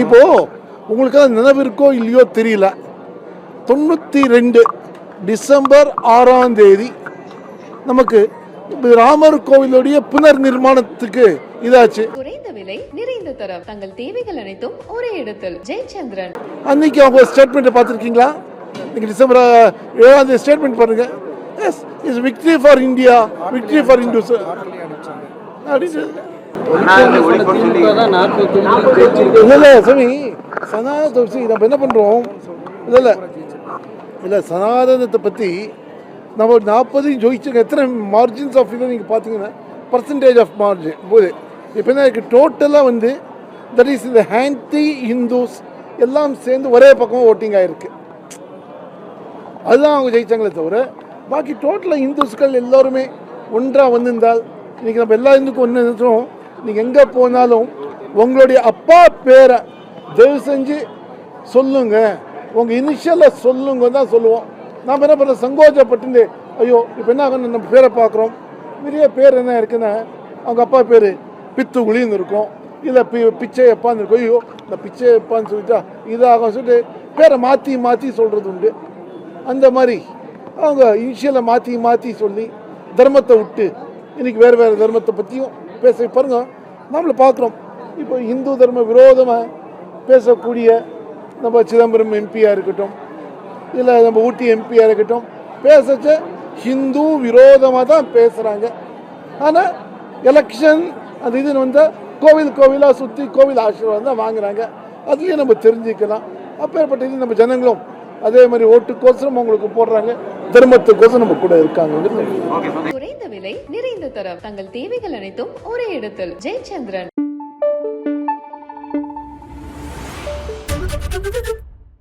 இப்போ உங்களுக்கு அது நினைவு இருக்கோ இல்லையோ தெரியல. தொண்ணூற்றி ரெண்டு டிசம்பர் ஆறாம் தேதி நமக்கு ராமர் கோவிலுடைய புனர் நிர்மாணத்துக்கு இதாச்சு. குறைந்த விலை நிறைந்த தரம். தங்கள் தேவைகள் அனைத்தும் ஒரே இடத்தில். ஜெயச்சந்திரன். அன்னைக்கு அவங்க ஸ்டேட்மெண்ட்டை பார்த்துருக்கீங்களா? இன்னைக்கு டிசம்பர் ஏழாம் தேதி ஸ்டேட்மெண்ட் பாருங்க. Yes is victory for India victory for Hindus இல்லை சுவாமி சாமி சனாதன நம்ம என்ன பண்ணுறோம் இல்லை இல்லை. இல்லை சனாதனத்தை பற்றி நம்ம ஒரு நாற்பது ஜோதிச்சுங்க எத்தனை மார்ஜின்ஸ் ஆஃப் இதை நீங்கள் பார்த்தீங்கன்னா? பர்சன்டேஜ் ஆஃப் மார்ஜின் போது. இப்போ என்ன இருக்குது டோட்டலாக வந்து தட் இஸ் இந்த ஹேண்டி ஹிந்துஸ் எல்லாம் சேர்ந்து ஒரே பக்கம் ஓட்டிங் ஆகிருக்கு அதுதான் அவங்க ஜெயிச்சாங்களே தவிர பாக்கி டோட்டலாக இந்துஸ்கள் எல்லோருமே ஒன்றாக வந்திருந்தால் இன்றைக்கி நம்ம எல்லா இந்துக்கும் ஒன்று நினைச்சோம். நீங்கள் எங்கே போனாலும் உங்களுடைய அப்பா பேரை தயவு செஞ்சு சொல்லுங்க. உங்கள் இனிஷியலாக சொல்லுங்க தான் சொல்லுவோம். நாம் என்ன பண்ணுறோம் சங்கோஜப்பட்டு ஐயோ இப்போ என்ன ஆகணும் நம்ம பேரை பார்க்குறோம். நிறைய பேர் என்ன இருக்குன்னா அவங்க அப்பா பேர் பித்து குழின்னு இருக்கும். இல்லை பி பிச்சை எப்பான்னு இருக்கும். ஐயோ இந்த பிச்சை எப்பான்னு சொல்லிட்டா இதாகும் சொல்லிட்டு பேரை மாற்றி மாற்றி சொல்கிறது உண்டு. அந்த மாதிரி அவங்க இனிஷியலை மாற்றி மாற்றி சொல்லி தர்மத்தை விட்டு இன்றைக்கி வேறு வேறு தர்மத்தை பற்றியும் பேச பாருங்க. நம்மளை பார்க்குறோம் இப்போ இந்து தர்ம விரோதமாக பேசக்கூடிய நம்ம சிதம்பரம் எம்பியாக இருக்கட்டும் இல்லை நம்ம ஊட்டி எம்பியாக இருக்கட்டும் பேசச்ச ஹிந்து விரோதமாக தான் பேசுகிறாங்க ஆனால் எலெக்ஷன் அந்த இதுன்னு வந்தால் கோவில் கோவிலாக சுற்றி கோவில் ஆசீர்வாதம் தான் வாங்குகிறாங்க அதுலேயும் நம்ம தெரிஞ்சுக்கலாம். அப்பேற்பட்ட இது நம்ம ஜனங்களும் அதே மாதிரி ஓட்டுக்கோசரம் அவங்களுக்கு போடுறாங்க. தர்மத்துக்கோசரம் நம்ம கூட இருக்காங்க. குறைந்த விலை நிறைந்த தரம். தங்கள் தேவைகள் அனைத்தும் ஒரே இடத்தில். ஜெயச்சந்திரன்.